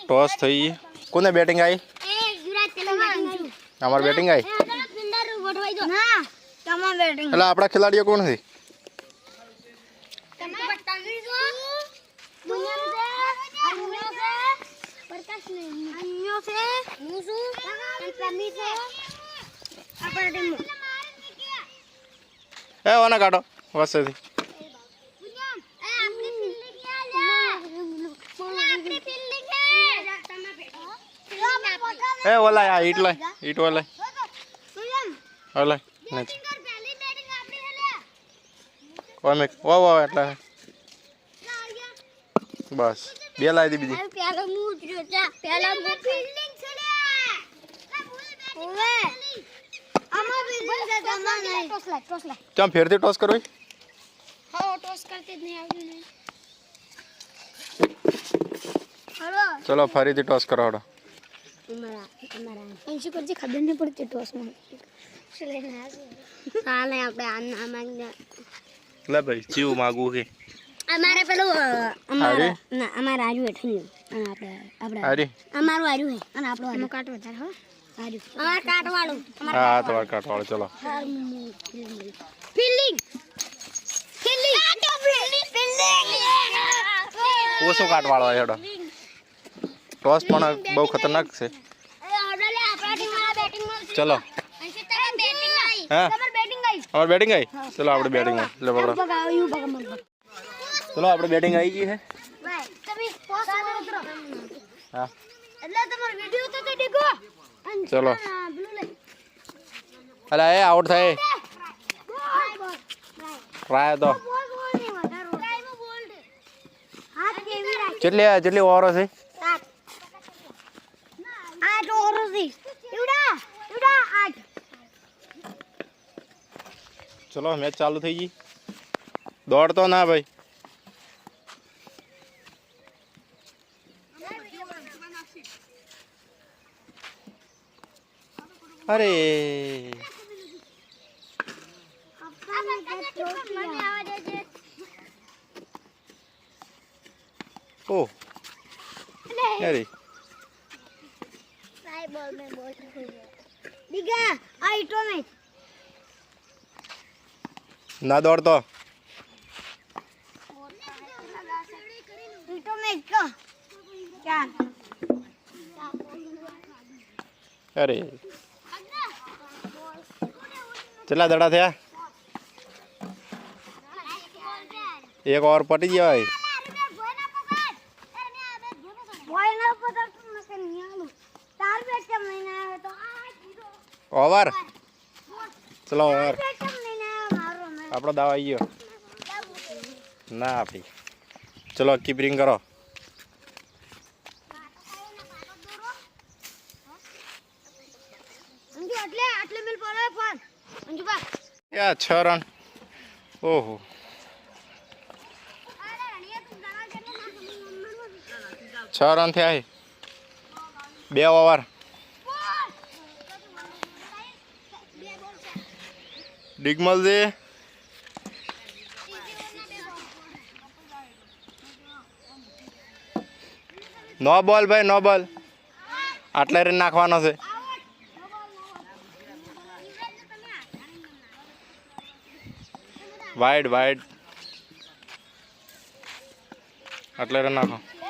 Toss થઈ ગઈ કોને બેટિંગ આવી એ યુવરાજ પેલા બેટિંગ આવ્યું અમારે બેટિંગ આવી એ પેલા ફિલ્ડર વઢવાઈ દો ના તમાર બેટિંગ એટલે આપણા ખેલાડીઓ કોણ છે તમે પટ્ટાગી દો દુનિયા એ ઓલાય આ ઈટ લાય ઈટ ઓલાય ઓલાય નથી ઓમે ઓ ઓ એટલે બસ બે લાવી દી બીજી પેલા હું જોતા પેલા હું ફિલ્ડિંગ છે લે ઓવે આમાં ફિલ્ડિંગ છે તમાર નહીં ટોસ લાય ટોસ લાય ચમ ફેરથી ટોસ કરવી હા ટોસ કરતી જ નહીં આવડ્યું નહીં હલો ચલો ફરીથી ટોસ કરો હડો અને ખબર નહીં પડતી ટોસમાં ચાલે અમારે પેલું અમારે ટોસ પણ બહુ ખતરનાક છે ચલો હા અમારે બેટિંગ આવી ચલો આપણે બેટિંગ આવી એટલે પકડો ચલો આપણે બેટિંગ આવી ગઈ છે હા ચલો અલા એ આઉટ થાય ટ્રાય તો કેટલી કેટલી ઓવરો છે આઠ ઓવરોથી એવડા એવડા આઠ ચલો મેચ ચાલુ થઈ ગઈ દોડતો ના ભાઈ અરે ઓ અરે बॉल में बॉल हो। गया दिख गया आइटो में। ना दौड़ तो। में क्या? अरे। चला दड़ा थे। एक और पटी जाए ઓવર ચલો ઓવર બેટ કેમ નહીં આવે મારો મેં આપણો દાવ આવી ગયો ના આપણી ચલો કીપરિંગ કરો અંજુ એટલે આટલે મિલ પડે પણ અંજુ બા યા છ રન ઓહો છ રન થયા છે બે ઓવર. ડિગમલ દે નો બોલ ભાઈ, નો બોલ. આટલે રન નાખવાનો છે. Wide wide. આટલે રન નાખો.